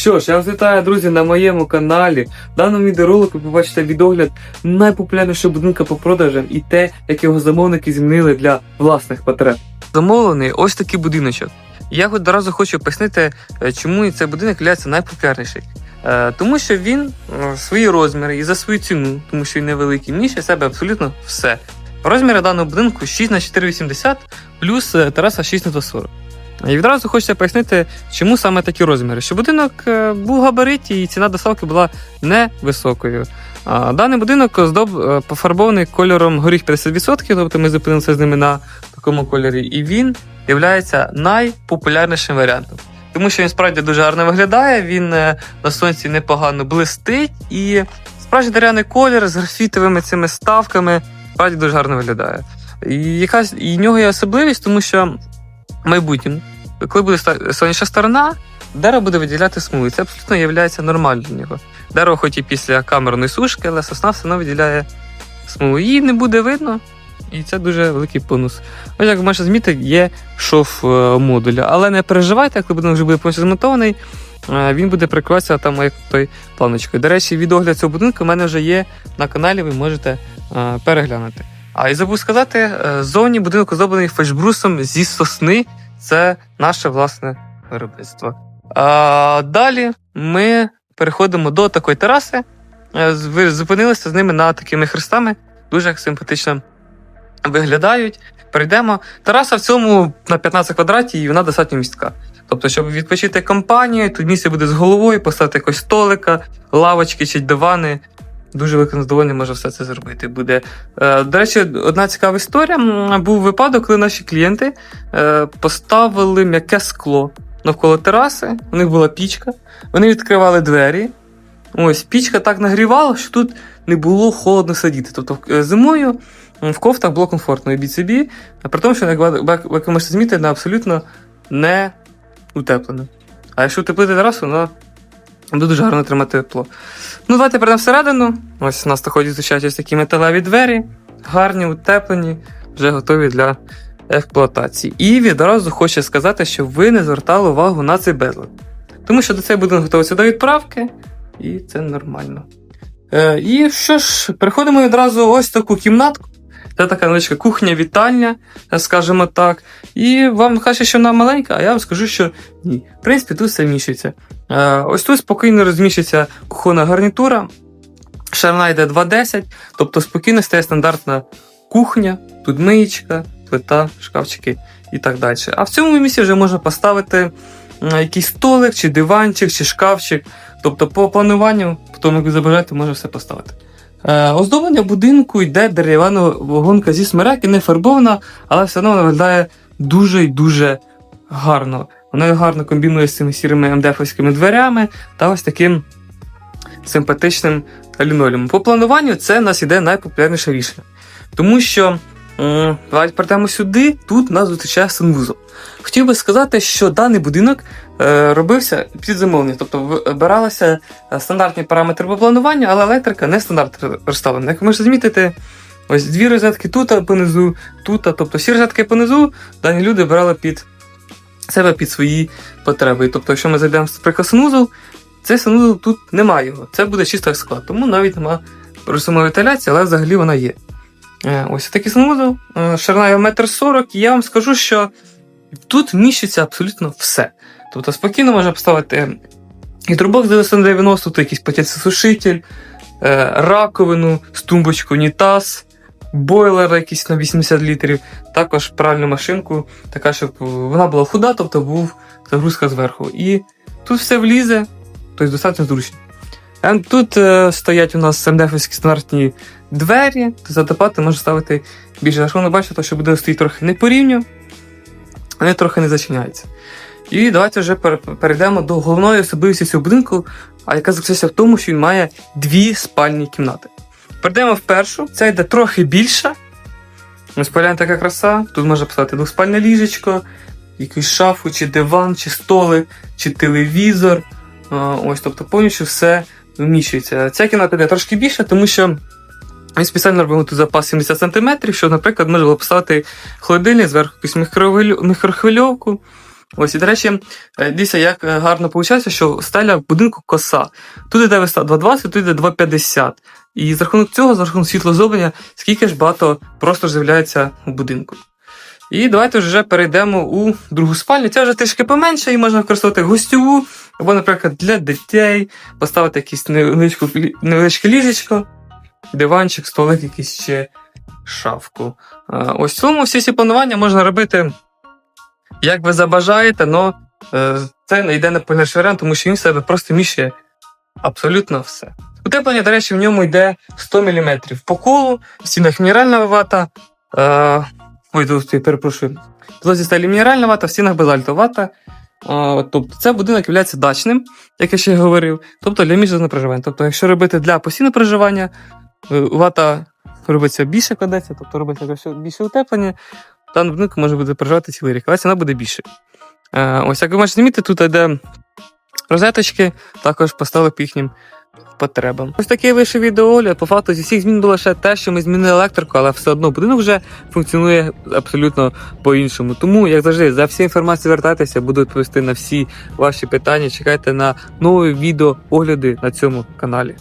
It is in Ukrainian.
Що ж, я вас вітаю, друзі, на моєму каналі. В даному відеоролику ви побачите відогляд найпопулярнішого будинка по продажам і те, як його замовники змінили для власних потреб. Замовлений ось такий будиночок. Я одразу хочу пояснити, е, чому цей будинок є найпопулярніший. Е, Тому що він е, свої розміри і за свою ціну, тому що він невеликий, міщить себе абсолютно все. Розміри даного будинку 6 на 4,80 плюс е, тераса 6 на 240. І відразу хочеться пояснити, чому саме такі розміри. Що будинок е, був в габариті і ціна доставки була невисокою. Даний будинок оздоб е, пофарбований кольором горіх 50%, тобто ми зупинилися з ними на такому кольорі, і він є найпопулярнішим варіантом. Тому що він справді дуже гарно виглядає, він е, на сонці непогано блистить, і справді дерев'яний колір з графітовими цими ставками справді дуже гарно виглядає. І якась і в нього є особливість, тому що в коли буде сонячна сторона, дерево буде виділяти смугу. Це абсолютно є нормально для нього. Дерево, хоч і після камерної сушки, але сосна все одно виділяє смугу. Її не буде видно, і це дуже великий бонус. Ось як ви можете змітити, є шов е, модуля. Але не переживайте, коли будинок вже буде повністю змонтований, е, він буде прикриватися там як той планочкою. До речі, відогляд цього будинку в мене вже є на каналі, ви можете е, переглянути. А і забув сказати, е, зовні будинок оздоблений фальшбрусом зі сосни. Це наше власне виробництво. А, далі ми переходимо до такої тераси. Е, Ви зупинилися з ними на такими хрестами. Дуже симпатично виглядають. Перейдемо. Тераса в цьому на 15 квадратів і вона достатньо містка. Тобто, щоб відпочити компанію, тут місце буде з головою, поставити якось столика, лавочки чи дивани. Дуже задоволення може все це зробити. Буде. Е, до речі, одна цікава історія. Був випадок, коли наші клієнти е, поставили м'яке скло навколо тераси. У них була пічка. Вони відкривали двері. Ось пічка так нагрівала, що тут не було холодно сидіти. Тобто е, зимою в кофтах було комфортно і собі, при тому, що як ви, можете змітити, вона абсолютно не утеплена. А якщо утеплити терасу, вона буде дуже гарно тримати тепло. Ну, давайте перейдемо всередину. Ось у нас доходять зустрічають ось такі металеві двері, гарні, утеплені, вже готові для експлуатації. І відразу хочу сказати, що ви не звертали увагу на цей безлад. Тому що до цей будинок готується до відправки, і це нормально. Е, і що ж, переходимо відразу ось таку кімнатку. Це така невеличка кухня-вітальня, е, скажімо так. І вам кажуть, що вона маленька, а я вам скажу, що ні. В принципі, тут все вміщується. Е, ось тут спокійно розміщується кухонна гарнітура. Ширина йде 2,10, тобто спокійно стає стандартна кухня, тут миєчка, плита, шкафчики і так далі. А в цьому місці вже можна поставити якийсь столик, чи диванчик, чи шкафчик. Тобто, по плануванню, тому як ви забажаєте, можна все поставити. Е, оздоблення будинку йде дерев'яна вагонка зі смереки, не фарбована, але все одно вона виглядає дуже і дуже гарно. Вона гарно комбінує з цими сірими МДФовськими дверями та ось таким симпатичним лінолеумом. По плануванню це у нас іде найпопулярніше рішення. Тому що, давайте перейдемо сюди, тут нас зустрічає санвузол. Хотів би сказати, що даний будинок е, робився під замовлення, тобто вибиралися е, стандартні параметри по плануванню, але електрика не стандарт розставлена. Як ви можете змітити, ось дві розетки тут понизу, тут, тобто всі розетки понизу, дані люди брали під себе під свої потреби. Тобто, якщо ми зайдемо наприклад, санузел, цей санузел тут немає його. Це буде чисто склад, тому навіть немає самої вентиляції, але взагалі вона є. Е, Ось такий санузел, е, ширина його 1,40 м, і я вам скажу, що тут вміщується абсолютно все. Тобто спокійно можна поставити гідробокс 990, тут якийсь потяцесушитель, е, раковину, з тумбочку, унітаз, бойлер якийсь на 80 літрів, також пральну машинку, така, щоб вона була худа, тобто був загрузка зверху. І тут все влізе, тобто достатньо зручно. Е, Тут е, стоять у нас МДФівські стандартні двері, то задопати можна ставити більше. Якщо ви бачите, що буде стоїть трохи не по рівню, вони трохи не зачиняються. І давайте вже перейдемо до головної особливості цього будинку, а яка заключається в тому, що він має дві спальні кімнати. Перейдемо в першу, це йде трохи більша. Ось погляньте, така краса. Тут можна поставити двоспальне ліжечко, якусь шафу, чи диван, чи столик, чи телевізор. Ось, тобто повністю все вміщується. Ця кімната йде трошки більше, тому що ми спеціально робимо тут запас 70 см, що, наприклад, можна було поставити холодильник, зверху якусь мікрохвильовку, Ось, і до речі, е, дивіться, як е, гарно виходить, що стеля в будинку коса. Тут іде висота 2,20, тут іде 2,50. І за рахунок цього, за рахунок світлозоблення, скільки ж багато просто з'являється у будинку. І давайте вже перейдемо у другу спальню. Це вже трішки поменше, і можна використовувати гостьову, або, наприклад, для дітей, поставити якесь невеличке ліжечко, диванчик, столик, якийсь ще шафку. Ось в цьому всі ці планування можна робити, як ви забажаєте, але це не йде на пильніший варіант, тому що він в себе просто міщує абсолютно все. Утеплення, до речі, в ньому йде 100 мм по колу, в стінах мінеральна вата. Е, ой, тут, перепрошую. В сталі мінеральна вата, в стінах базальтова вата. Е, тобто це будинок є дачним, як я ще говорив, тобто для міжнародного проживання. Тобто, якщо робити для постійного проживання, е, вата робиться більше кладеться, тобто робиться більше- утеплення, в даному будинку може бути проживати цілий рік, але ціна буде більше. Е, ось як ви можете замітити, тут йде розеточки, також поставили по їхнім потребам. Ось такий вийшов відеоогляд. По факту зі всіх змін було лише те, що ми змінили електрику, але все одно будинок вже функціонує абсолютно по-іншому. Тому, як завжди, за всі інформацію звертайтеся, буду відповісти на всі ваші питання. Чекайте на нові відео огляди на цьому каналі.